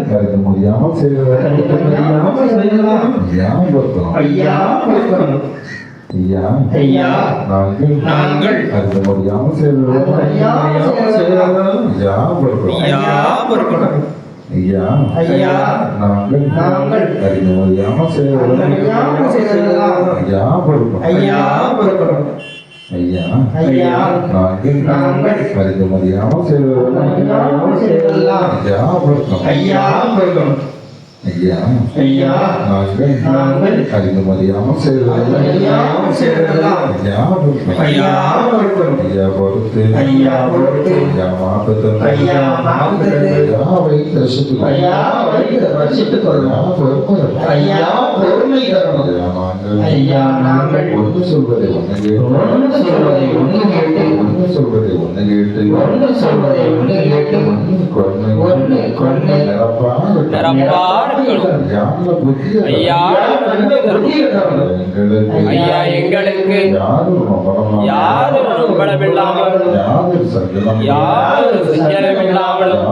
கருத முடியாமல் செய்யலாம். ஐயா ஐயா பொறுக்கணும். ஐயா ஐயா நாங்கள் நாங்கள் செய்வதற்கு முடியாமல் செய்யலாம். ஐயா ஐயா. ஐயா ஐயா. ஐயா நாங்கள் நாங்கள் செய்வதற்கு முடியாமல் செய்யலாம். ஐயா பொறுத்தோம் ஐயா பொறுக்கணும். ஐயா ஐயா நாங்கள் நாங்கள் கருத முடியாமல் செய்வதற்கு முடியாமல் செய்யலாம். ஐயா பொறுத்தோம் ஐயா பொறுக்கணும். ஐயா பொறுத்து ஐயா பொறுத்து ஐயா மாப்பத்து ஐயா மாப்பத்து ஐயா வைத்து ரசித்து ஐயா வைத்து ரசித்துக் கொள்ளும். ஐயா பொறுமை தரணும். ஐயா நாங்கள் ஐயா நாங்கள் ஒன்று சொல்வதை ஒன்று கேட்டு ஒன்று சொல்வதை ஒன்று கேட்டு ஒன்று சொல்வதை ஒன்று கேட்டு ஒன்று சொல்வதை ஒன்று கேட்டு ஒன்று கொண்டு ஒன்று கொண்டு நிரப்பாக நிரப்பாக ஞான புத்தி ஐயா புத்தியை தரணும். எங்களுக்கு ஐயா எங்களுக்கு யாரும் நம்பரமாக யாரும் நம்பளமில்லாமல் யாரும் சஞ்சலம் இல்லாமலும்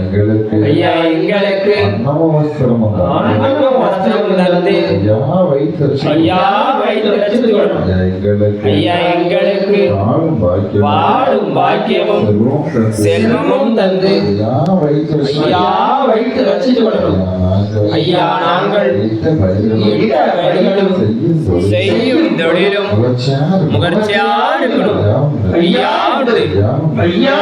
எங்களுக்கு ஐயா எங்களுக்கு அன்னம வஸ்திரம் வஸ்திரம் தந்து எங்களுக்கு ஐயா எங்களுக்கு வாழும் பாக்கியம் வாழும் பாக்கியமும் செல்வமும் தந்து ஐயா வைத்து ரசித்துக் ஐயா நாங்கள் செய்யும் தொழிலும் முகர்ச்சியா இருக்கணும். ஐயா ஐயா